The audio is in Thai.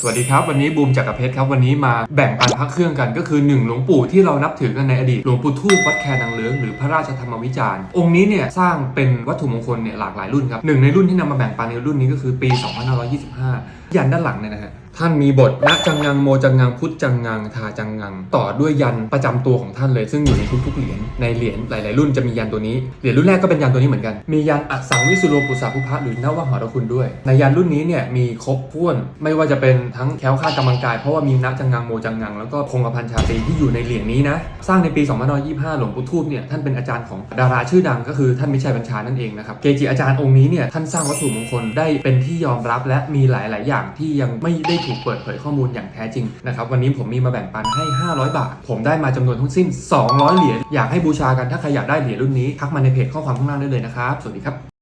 สวัสดีครับ วันนี้บูมจากรเพชรครับ วันนี้มาแบ่งปันพระเครื่องกันก็คือหนึ่งหลวงปู่ที่เรานับถือกันในอดีต หลวงปู่ทูบวัดแคนางเลื้งหรือพระราชธรรมวิจารณ์ องค์นี้เนี่ยสร้างเป็นวัตถุมงคลเนี่ยหลากหลายรุ่นครับหนึ่งในรุ่นที่นำมาแบ่งปันในรุ่นนี้ก็คือปี 2525 ยันด้านหลังเนี่ยนะฮะ ท่านมีบทณจังงังโมจังงังพุทธจังงังทาจังงัง ต่อด้วยยันประจำตัวของท่านเลย ซึ่งอยู่ในทุกๆเหรียญในเหรียญหลาย ๆ รุ่นจะมียันตัวนี้เหรียญรุ่นแรกก็เป็นยันตัวนี้เหมือนกัน มียันอักสังวิสุโลปุสาภุพะหรือนวหรคุณด้วย ในยันรุ่นนี้เนี่ยมีครบถ้วน ไม่ว่าจะเป็นทั้งแคล้วคลาดกำลังกายเพราะว่ามีนักจังงังโมจังงังแล้วก็คงกระพันชาตรีที่อยู่ในเหรียญนี้นะสร้างในปี 2525 หลวงปู่ทูบเนี่ยท่านเป็นอาจารย์ของดาราชื่อดังก็คือท่านมิชัยบัญชานั่นเองนะครับเกจิอาจารย์องค์นี้เนี่ยท่านสร้างวัตถุมงคลได้เป็นที่ยอมรับและมีหลาย ๆ อย่างที่ยังไม่ได้ถูกเปิดเผยข้อมูลอย่างแท้จริงนะครับวันนี้ผมมีมาแบ่งปันให้ 500 บาท ผมได้มาจำนวนทั้งสิ้น 200 เหรียญอยากให้บูชากันถ้าใครอยากได้เหรียญรุ่นนี้ทักมาในเพจข้อความข้างล่างได้เลยนะครับสวัสดีครับ